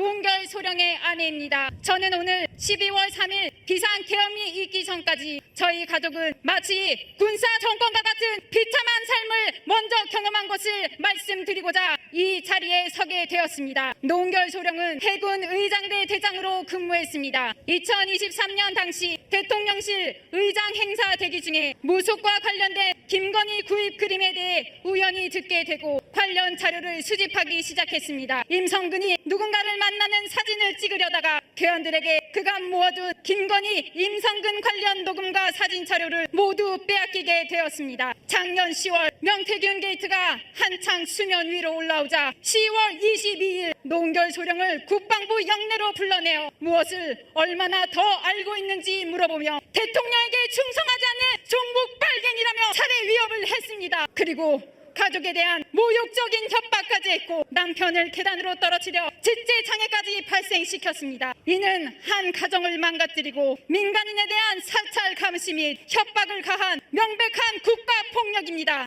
노은결 소령의 아내입니다. 저는 오늘 12월 3일 비상 계엄이 있기 전까지 저희 가족은 마치 군사 정권과 같은 먼저 경험한 것을 말씀드리고자 이 자리에 서게 되었습니다. 노은결 소령은 해군 의장대 대장으로 근무했습니다. 2023년 당시 대통령실 의장 행사 대기 중에 무속과 관련된 김건희 구입 그림에 대해 우연히 듣게 되고 관련 자료를 수집하기 시작했습니다. 임성근이 누군가를 만나는 사진을 찍으려다가 회원들에게 그간 모아둔 김건희, 임성근 관련 녹음과 사진 자료를 모두 빼앗기게 되었습니다. 작년 10월 명태균 게 이트가 한창 수면 위로 올라오자 10월 22일 노은결 소령을 국방부 영내로 불러내어 무엇을 얼마나 더 알고 있는지 물어보며 대통령에게 충성하지 않는 종북 발견이라며 살해 위협을 했습니다. 그리고 가족에 대한 모욕적인 협박까지 했고 남편을 계단으로 떨어뜨려 직제 장애까지 발생시켰습니다. 이는 한 가정을 망가뜨리고 민간인에 대한 사찰 감시 및 협박을 가한 명백한 국가 폭력입니다.